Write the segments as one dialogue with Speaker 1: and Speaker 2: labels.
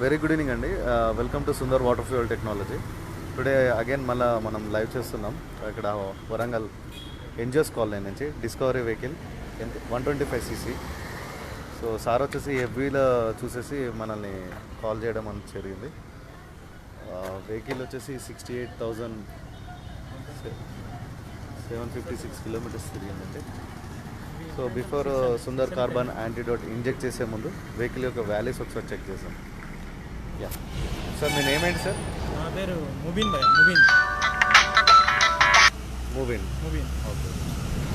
Speaker 1: Very good evening అండి. Welcome to Sundar water fuel technology. Today again మళ్ళీ మనం live చేస్తున్నాం. ఇక్కడ వరంగల్ ఎన్జిఎస్ కాలనీ నుంచి discovery vehicle one twenty five CC. So sir వచ్చేసి ఎఫ్బీలో చూసేసి మనల్ని కాల్ చేయడం అని జరిగింది. వెహికల్ వచ్చేసి sixty eight thousand seven fifty six kilometres తిరిగిందండి. So before Sundar carbon antidote inject చేసే ముందు వెహికల్ యొక్క వ్యాలీస్ ఒకసారి చెక్ చేసాం యా సార్ మీ నేమ్ ఏంటి సార్
Speaker 2: నా పేరు ముబీన్ భయ్ ముబీన్.
Speaker 1: మూవిన్
Speaker 2: ముబీన్.
Speaker 1: ఓకే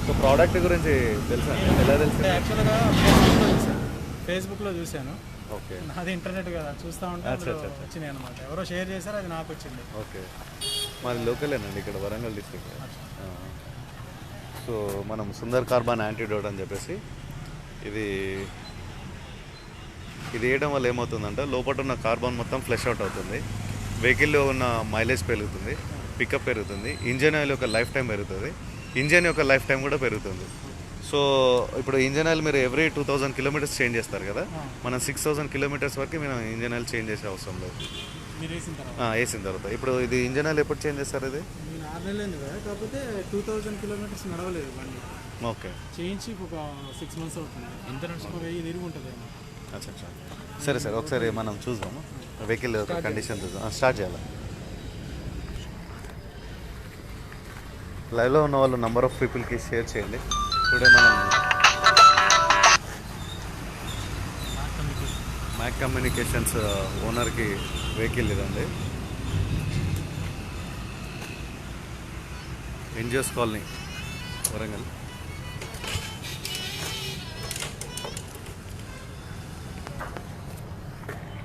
Speaker 1: సో ప్రోడక్ట్ గురించి తెలుసా? ఎలా తెలుసు
Speaker 2: యాక్చువల్గా ఫేస్బుక్లో చూశాను ఫేస్బుక్లో చూశాను.
Speaker 1: ఓకే
Speaker 2: నాది ఇంటర్నెట్ కదా చూస్తూ ఉంటే
Speaker 1: అచ్చా, అచ్చా.
Speaker 2: వచ్చినాయి అనమాట ఎవరో షేర్ చేశారు అది నాకు వచ్చింది.
Speaker 1: ఓకే మాది లోకలేనండి ఇక్కడ వరంగల్ డిస్ట్రిక్ట్ సో మనం సుందర్ కార్బన్ యాంటీడోట్ అని చెప్పేసి ఇది ఇది వేయడం వల్ల ఏమవుతుందంటే లోపల ఉన్న కార్బన్ మొత్తం ఫ్లెష్ అవుట్ అవుతుంది. వెహికల్లో ఉన్న మైలేజ్ పెరుగుతుంది పికప్ పెరుగుతుంది ఇంజన్ ఆయిల్ యొక్క లైఫ్ టైం పెరుగుతుంది ఇంజన్ యొక్క లైఫ్ టైం కూడా పెరుగుతుంది. సో ఇప్పుడు ఇంజన్ ఆయిల్ మీరు every two thousand kilometres change చేస్తారు కదా మనం సిక్స్ థౌసండ్ కిలోమీటర్స్ వరకు మనం ఇంజన్ ఆయిల్ చేంజ్ చేసే అవసరం లేదు.
Speaker 2: మీరు వేసిన తర్వాత?
Speaker 1: ఆ, వేసిన తర్వాత. ఇప్పుడు ఇది ఇంజన్ ఆయిల్ ఎప్పుడు చేంజ్ చేస్తారు ఇది?
Speaker 2: కాకపోతే టూ థౌజండ్ కిలోమీటర్స్ నడవలేదు బండి.
Speaker 1: ఓకే.
Speaker 2: చేయించి ఒక సిక్స్ మంత్స్ అవుతుంది. వెయ్యి తిరిగి ఉంటుంది
Speaker 1: అచ్చా సరే సరే ఒకసారి మనం చూద్దాము. వెహికల్ కండిషన్ చూద్దాం. స్టార్ట్ చేయాలి? లైవ్లో ఉన్న వాళ్ళు నంబర్ ఆఫ్ పీపుల్కి షేర్ చేయండి. టుడే మనం మ్యాక్ కమ్యూనికేషన్స్ ఓనర్కి వెహికల్ ఇదండి ఎన్జిఓస్ కాలనీ వరంగల్.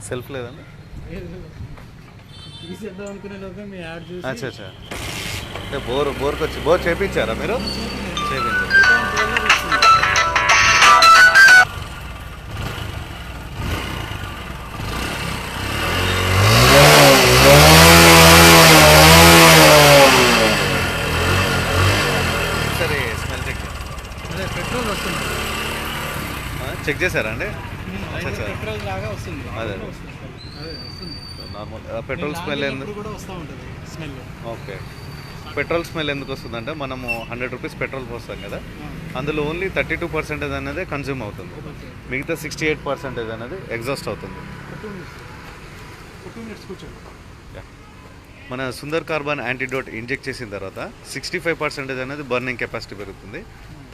Speaker 1: సెల్ఫ్ లేదండి? అచ్చా అచ్చా అంటే బోర్ బోర్కి వచ్చి బోర్ చేపించారా మీరు? చేపించారు? చెక్
Speaker 2: అదే పెట్రోల్ వస్తుంది.
Speaker 1: చెక్ చేశారా అండి?
Speaker 2: పెట్రోల్ లాగా వస్తుంది.
Speaker 1: అదే.
Speaker 2: వస్తుంది అదే వస్తుంది.
Speaker 1: నార్మల్ పెట్రోల్ స్మెల్ ఎందుకు
Speaker 2: ఇప్పుడు కూడా వస్తూ ఉంటుంది స్మెల్.
Speaker 1: ఓకే. పెట్రోల్ స్మెల్ ఎందుకు వస్తుందంటే మనము హండ్రెడ్ రూపీస్ పెట్రోల్ పోస్తాం కదా అందులో ఓన్లీ థర్టీ టూ పర్సెంటేజ్ అనేది కన్జ్యూమ్ అవుతుంది. మిగతా సిక్స్టీ ఎయిట్ పర్సెంటేజ్ అనేది ఎగ్జాస్ట్ అవుతుంది. మన సుందర్ కార్బన్ యాంటీడోట్ ఇంజెక్ట్ చేసిన తర్వాత సిక్స్టీ ఫైవ్ పర్సెంటేజ్ అనేది బర్నింగ్ కెపాసిటీ పెరుగుతుంది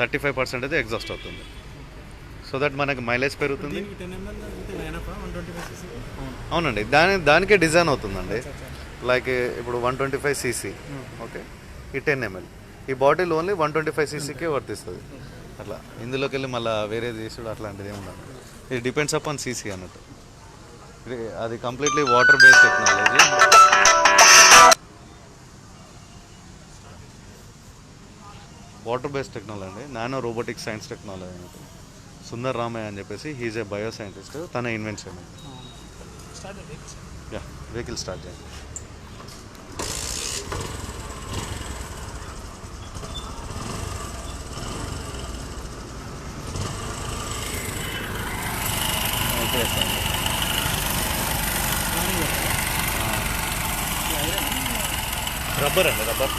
Speaker 1: థర్టీ ఫైవ్ పర్సెంటేజ్ ఎగ్జాస్ట్ అవుతుంది. సో దట్ మనకి మైలేజ్ పెరుగుతుంది. అవునండి. దాని దానికే డిజైన్ అవుతుందండి. లైక్ ఇప్పుడు one twenty five CC okay ఈ టెన్ ఎంఎల్ ఈ bottle only one twenty five సీసీకే వర్తిస్తుంది. అట్లా. ఇందులోకి వెళ్ళి మళ్ళీ వేరే తీసుడు అట్లాంటిది ఏమి ఉండదు. ఇది డిపెండ్స్ అపాన్ సీసీ అన్నట్టు. అది completely water based technology water based technology అండి. నానో రోబోటిక్ సైన్స్ టెక్నాలజీ అన్నట్టు. సుందర్ రామయ్య అని చెప్పేసి హీజ్ ఏ బయో సైంటిస్ట్ తన invention
Speaker 2: start
Speaker 1: yeah vehicle start చేయండి. ఓకే సార్ రబ్బర్ అండి రబ్బర్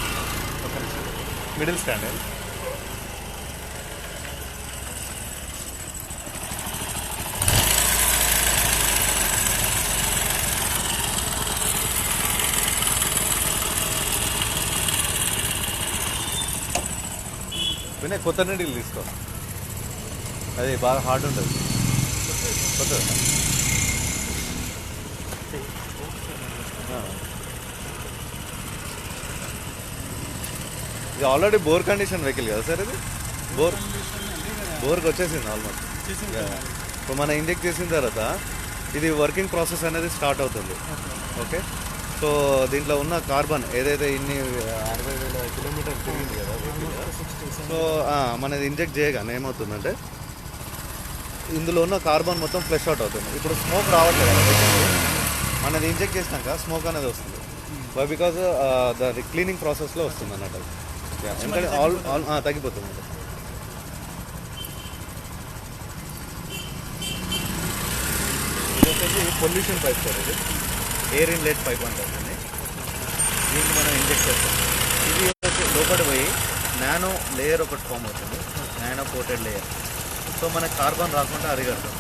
Speaker 1: మిడిల్ స్టాండ్ వినయ్ కొత్త నీళ్ళు తీసుకో. అది బాగా హార్డ్ ఉంటుంది. కొత్త ఇది ఆల్రెడీ బోర్ కండిషన్ వెహికల్ కదా సార్ ఇది? బోర్ బోర్కి వచ్చేసింది ఆల్మోస్ట్ ఇప్పుడు మనం ఇంజెక్ట్ చేసిన తర్వాత ఇది వర్కింగ్ ప్రాసెస్ అనేది స్టార్ట్ అవుతుంది. ఓకే సో దీంట్లో ఉన్న కార్బన్ ఏదైతే ఇన్ని అరవై వేల కిలోమీటర్ తిరిగింది కదా సో మనది ఇంజెక్ట్ చేయగానే ఏమవుతుందంటే ఇందులో ఉన్న కార్బన్ మొత్తం ఫ్లెష్ అవుట్ అవుతుంది. ఇప్పుడు స్మోక్ రావట్లేదు. మనది ఇంజెక్ట్ చేసినాక స్మోక్ అనేది వస్తుంది. బై బికాజ్ ద క్లీనింగ్ ప్రాసెస్లో వస్తుంది అన్నట్టు. ఎందుకంటే ఆల్ ఆల్ ఆ, తగ్గిపోతుంది ఇది వచ్చేసి పొల్యూషన్ పైప్ సార్ ఇది. ఎయిర్ ఇన్లెట్ పైప్ అంటుంది దీన్ని. దీనికి మనం ఇంజెక్ట్ చేస్తాం. ఇది వచ్చి లోపల పోయి నానో లేయర్ ఒకటి ఫామ్ అవుతుంది. Nano coated layer. సో మనకి కార్బన్ రాకుండా అరిగడుతుంది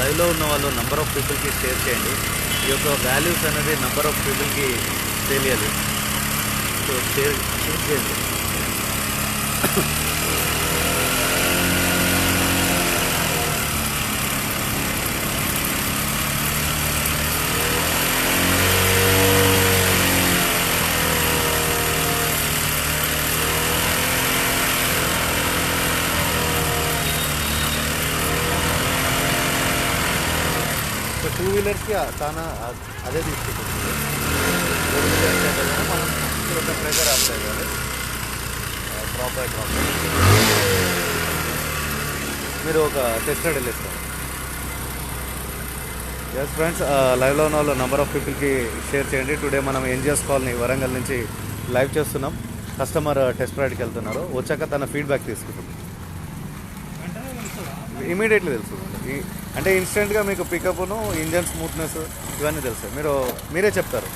Speaker 1: లైవ్లో ఉన్న వాళ్ళు నంబర్ ఆఫ్ పీపుల్కి షేర్ చేయండి. ఈ యొక్క వాల్యూస్ అనేది నంబర్ ఆఫ్ పీపుల్కి తెలియాలి సో షేర్ షేర్ చేయండి సో టూ వీలర్స్కి చాలా అదే తీసుకుంటుంది ఫోర్ వీలర్స్ అయితే కనుక మనం ఇక్కడ ప్రెషర్ అప్లై చేయాలి డ్రాప్ బై డ్రాప్ మీరు ఒక టెస్ట్ రైడ్ వెళ్ళేస్తారు ఎస్ ఫ్రెండ్స్ లైవ్లో ఉన్న వాళ్ళు నెంబర్ ఆఫ్ పీపుల్కి షేర్ చేయండి. టుడే మనం ఎన్జిఎస్ కాలనీ వరంగల్ నుంచి లైవ్ చేస్తున్నాం. కస్టమర్ టెస్ట్ రైడ్కి వెళ్తున్నారు. వచ్చాక తన ఫీడ్బ్యాక్ తీసుకుంటుంది ఇమీడియట్లీ తెలుసు అంటే ఇన్స్టెంట్గా మీకు పికప్ను ఇంజన్ స్మూత్నెస్ ఇవన్నీ తెలుస్తాయి. మీరు మీరే చెప్తారు.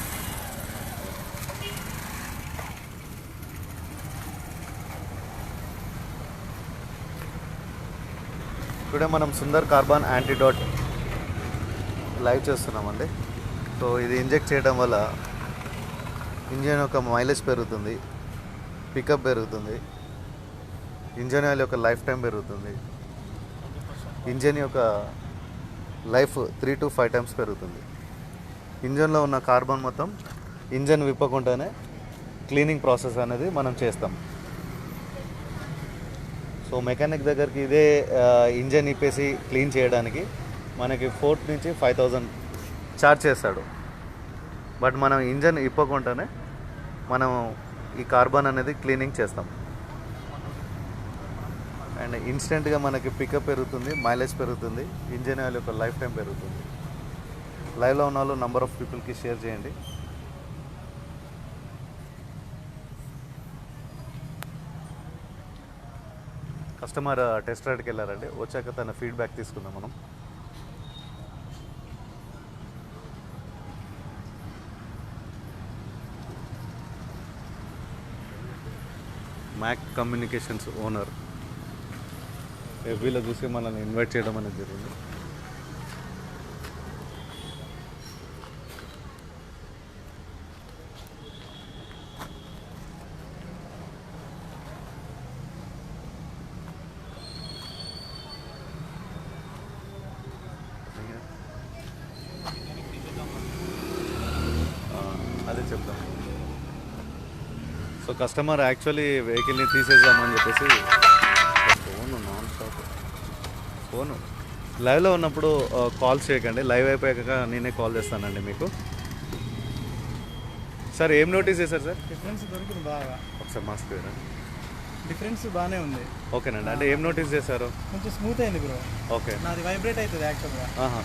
Speaker 1: టుడే మనం సుందర్ కార్బన్ యాంటీడాట్ లైవ్ చేస్తున్నామండి. సో ఇది ఇంజెక్ట్ చేయడం వల్ల ఇంజన్ యొక్క మైలేజ్ పెరుగుతుంది పికప్ పెరుగుతుంది ఇంజన్ ఆయిల్ యొక్క లైఫ్ టైం పెరుగుతుంది ఇంజన్ యొక్క life three to five times పెరుగుతుంది. ఇంజన్లో ఉన్న కార్బన్ మొత్తం ఇంజన్ విప్పకుండానే క్లీనింగ్ ప్రాసెస్ అనేది మనం చేస్తాం. సో మెకానిక్ దగ్గరికి ఇదే ఇంజన్ ఇప్పేసి క్లీన్ చేయడానికి మనకి ఫోర్త్ నుంచి ఫైవ్ థౌజండ్ ఛార్జ్ చేస్తాడు. బట్ మనం ఇంజన్ ఇప్పకుండానే మనం ఈ కార్బన్ అనేది క్లీనింగ్ చేస్తాం. అండ్ ఇన్స్టెంట్గా మనకి పికప్ పెరుగుతుంది మైలేజ్ పెరుగుతుంది ఇంజన్ ఆయిల్ యొక్క లైఫ్ టైం పెరుగుతుంది. లైవ్లో ఉన్న వాళ్ళు నంబర్ ఆఫ్ పీపుల్కి షేర్ చేయండి. కస్టమర్ టెస్ట్ రైడ్కి వెళ్ళారండి. వచ్చాక తన ఫీడ్బ్యాక్ తీసుకుందాం మనం. మ్యాక్ కమ్యూనికేషన్స్ ఓనర్ వీళ్ళ చూసి మనల్ని ఇన్వైట్ చేయడం అనేది జరిగింది. అదే చెప్తాం సో కస్టమర్ యాక్చువల్లీ వెహికల్ని తీసేద్దామని చెప్పేసి ఫోన్ నాన్ స్టాప్ ఫోను. లైవ్లో ఉన్నప్పుడు కాల్ చేయకండి. లైవ్ అయిపోయాక నేనే కాల్ చేస్తానండి మీకు. సార్ ఏం నోటీస్ చేశారు సార్?
Speaker 2: డిఫరెన్స్ దొరికింది బాగా.
Speaker 1: ఒకసారి మాస్క్ వేరా
Speaker 2: డిఫరెన్స్ బాగానే ఉంది.
Speaker 1: ఓకేనండి. అంటే ఏం నోటీస్ చేశారు?
Speaker 2: కొంచెం స్మూత్ అయింది బ్రో.
Speaker 1: ఓకే.
Speaker 2: నాది వైబ్రేట్ అవుతుంది యాక్చువల్గా.
Speaker 1: ఆహా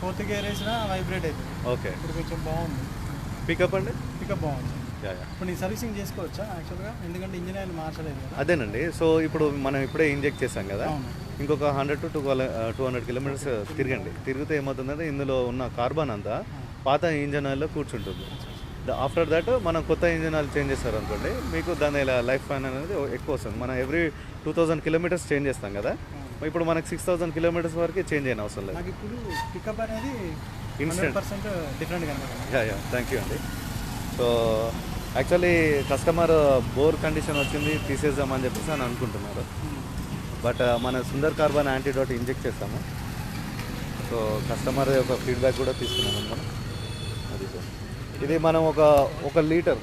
Speaker 2: ఫోర్త్ గేర్ వేసినా వైబ్రేట్ అవుతుంది.
Speaker 1: ఓకే.
Speaker 2: ఇప్పుడు కొంచెం బాగుంది.
Speaker 1: పికప్ అండి?
Speaker 2: పికప్ బాగుంది. ఇప్పుడు నీ సర్వీసింగ్ చేసుకోవచ్చా యాక్చువల్గా ఎందుకంటే ఇంజిన్ ఆయిల్ మార్చలేదు
Speaker 1: అదేనండి. సో ఇప్పుడు మనం ఇప్పుడే ఇంజెక్ట్ చేసాం కదా. ఇంకొక hundred to two two hundred kilometres తిరగండి. తిరిగితే ఏమవుతుందంటే ఇందులో ఉన్న కార్బన్ అంతా పాత ఇంజన్ ఆయిల్లో కూర్చుంటుంది. ఆఫ్టర్ దట్ మనం కొత్త ఇంజన్ ఆయిల్ చేంజ్ చేస్తారు అనుకోండి మీకు దాని లైఫ్ ఫ్యాన్ అనేది ఎక్కువ వస్తుంది. మనం every two thousand kilometres change చేస్తాం కదా. ఇప్పుడు మనకి సిక్స్ థౌసండ్ కిలోమీటర్స్ వరకు చేంజ్ అయిన అవసరం లేదు.
Speaker 2: ఇప్పుడు పికప్ అనేది పర్సెంట్ డిఫరెంట్ కనబడుతుంది.
Speaker 1: యా యా థ్యాంక్ యూ అండి so actually customer bore condition వచ్చింది తీసేద్దామని చెప్పేసి అని అనుకుంటున్నారు. బట్ మన సుందర్ కార్బన్ యాంటీడోట్ ఇంజెక్ట్ చేస్తాము. సో కస్టమర్ యొక్క ఫీడ్బ్యాక్ కూడా తీసుకున్నాము మనం. అది సార్. ఇది మనం ఒక ఒక లీటర్.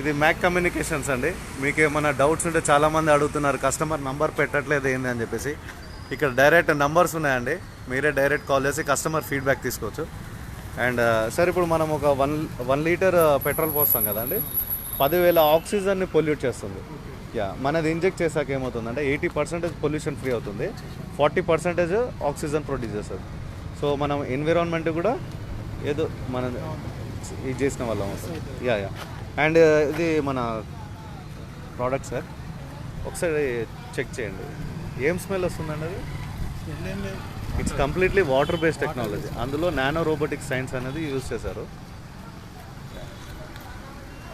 Speaker 1: ఇది మ్యాక్ కమ్యూనికేషన్స్ అండి. మీకు ఏమైనా డౌట్స్ ఉంటే చాలామంది అడుగుతున్నారు కస్టమర్ నంబర్ పెట్టట్లేదు ఏంది? అని చెప్పేసి. ఇక్కడ డైరెక్ట్ నంబర్స్ ఉన్నాయండి. మీరే డైరెక్ట్ కాల్ చేసి కస్టమర్ ఫీడ్బ్యాక్ తీసుకోవచ్చు. అండ్ సార్ uh, ఇప్పుడు మనం ఒక వన్ వన్ లీటర్ పెట్రోల్ పోస్తాం కదండి. పదివేల ఆక్సిజన్ని పొల్యూట్ చేస్తుంది. యా మనది ఇంజెక్ట్ చేశాక ఏమవుతుందంటే ఎయిటీ పర్సెంటేజ్ పొల్యూషన్ ఫ్రీ అవుతుంది. ఫార్టీ పర్సెంటేజ్ ఆక్సిజన్ ప్రొడ్యూస్ చేస్తుంది. సో మనం ఎన్విరాన్మెంట్ కూడా ఏదో మన ఇది చేసిన వాళ్ళం యా యా అండ్ ఇది మన ప్రోడక్ట్ సార్ ఒకసారి చెక్ చేయండి. ఏం స్మెల్ వస్తుందండి అది? It's completely water based technology అందులో నానో రోబోటిక్ సైన్స్ అనేది యూజ్ చేశారు.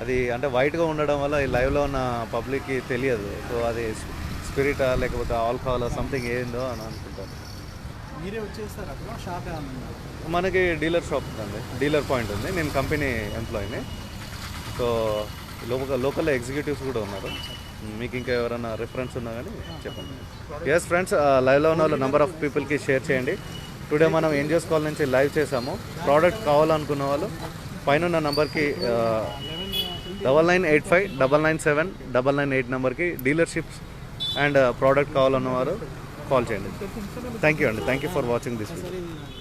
Speaker 1: అది అంటే వైట్గా ఉండడం వల్ల ఈ లైవ్లో ఉన్న పబ్లిక్కి తెలియదు. సో అది స్పిరిటా లేకపోతే ఆల్కహాల్ సంథింగ్ ఏందో అని అనుకుంటాను
Speaker 2: మీరే వచ్చేస్తారు షాప్
Speaker 1: మనకి డీలర్ షాప్ ఉంది డీలర్ పాయింట్ ఉంది. నేను కంపెనీ ఎంప్లాయీని సో లోకల్ లోకల్ ఎగ్జిక్యూటివ్స్ కూడా ఉన్నారు. మీకు ఇంకా ఎవరైనా రిఫరెన్స్ ఉన్నా కానీ చెప్పండి. ఎస్ ఫ్రెండ్స్ లైవ్లో ఉన్న వాళ్ళు నెంబర్ ఆఫ్ పీపుల్కి షేర్ చేయండి. టుడే మనం ఏం చేసుకోవాలి నుంచి లైవ్ చేసాము ప్రోడక్ట్ కావాలనుకున్న వాళ్ళు పైన ఉన్న నెంబర్కి double nine eight five double nine seven double nine eight నెంబర్కి డీలర్షిప్స్ అండ్ ప్రోడక్ట్ కావాలన్న వారు కాల్ చేయండి. థ్యాంక్ యూ అండి. Thank you for watching this video